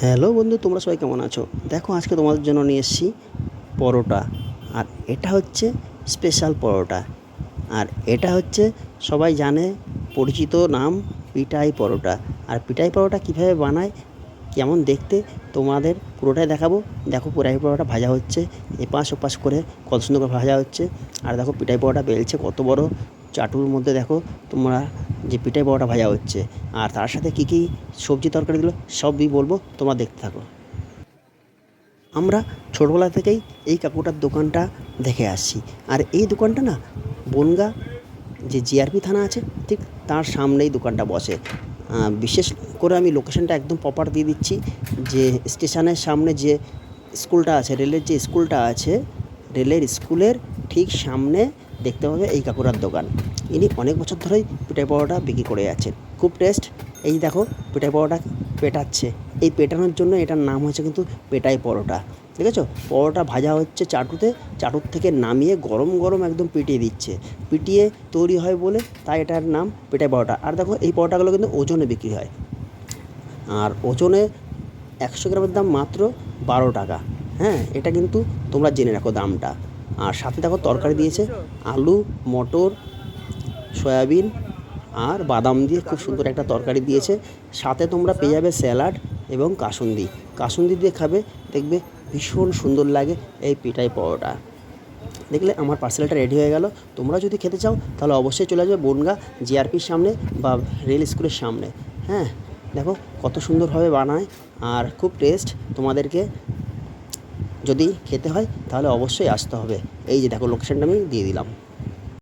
Hello বন্ধু, তোমরা সবাই কেমন আছো? দেখো, আজকে তোমাদের জন্য নিয়ে এসেছি পরোটা। আর এটা হচ্ছে স্পেশাল পরোটা। আর এটা হচ্ছে, সবাই জানে, পরিচিত নাম পিটাই পরোটা। আর পিটাই পরোটা কীভাবে বানায়, কেমন দেখতে, তোমাদের পুরোটাই দেখাবো। দেখো পিটাই পরোটা ভাজা হচ্ছে, এপাশ ওপাশ করে কত সুন্দর করে ভাজা হচ্ছে। আর দেখো পিটাই পরোটা বেলছে কত বড়। চাটুর মধ্যে দেখো, তোমরা যে পিঠে বড়াটা ভাজা হচ্ছে। আর তার সাথে কী কী সবজি তরকারি দিল, সবই বলব, তোমরা দেখতে থাকো। আমরা ছোটোবেলা থেকেই এই কাকুটার দোকানটা দেখে আসছি। আর এই দোকানটা না, বনগা যে জিআরপি থানা আছে, ঠিক তার সামনেই দোকানটা বসে। বিশেষ করে আমি লোকেশনটা একদম প্রপার দিয়ে দিচ্ছি যে স্টেশনের সামনে যে স্কুলটা আছে রেলের যে স্কুলটা আছে রেলের স্কুলের ঠিক সামনে দেখতে পাবে এই কাকুরার দোকান। ইনি অনেক বছর ধরেই পিঠাই পরোটা বিক্রি করে যাচ্ছেন খুব টেস্ট এই দেখো পিঠাই পরোটা পেটাচ্ছে। এই পেটানোর জন্য এটার নাম হচ্ছে কিন্তু পেটাই পরোটা। ঠিক আছে পরোটা ভাজা হচ্ছে চাটুতে, চাটুর থেকে নামিয়ে গরম গরম একদম পিটিয়ে দিচ্ছে। পিটিয়ে তৈরি হয় বলে তাই এটার নাম পেটাই পরোটা। আর দেখো, এই পরোটাগুলো কিন্তু ওজনে বিক্রি হয়। আর ওজনে একশো গ্রামের দাম মাত্র বারো টাকা। হ্যাঁ এটা কিন্তু তোমরা জেনে রাখো দামটা। আর সাথে দেখো তরকারি দিয়েছে আলু, মটর, সয়াবিন আর বাদাম দিয়ে খুব সুন্দর একটা তরকারি দিয়েছে। সাথে তোমরা পেয়ে যাবে স্যালাড এবং কাসুন্দি। কাসুন্দি দিয়ে খাবে, দেখবে ভীষণ সুন্দর লাগে এই পিঠাই পরোটা। দেখলে আমার পার্সেলটা রেডি হয়ে গেল। তোমরা যদি খেতে চাও, তাহলে অবশ্যই চলে আসবে বনগা জিআরপির সামনে বা রেল স্কুলের সামনে। হ্যাঁ দেখো কত সুন্দরভাবে বানায় আর খুব টেস্ট তোমাদেরকে যদি খেতে হয় তাহলে অবশ্যই আসতে হবে। এই যে দেখো লোকেশানটা আমি দিয়ে দিলাম।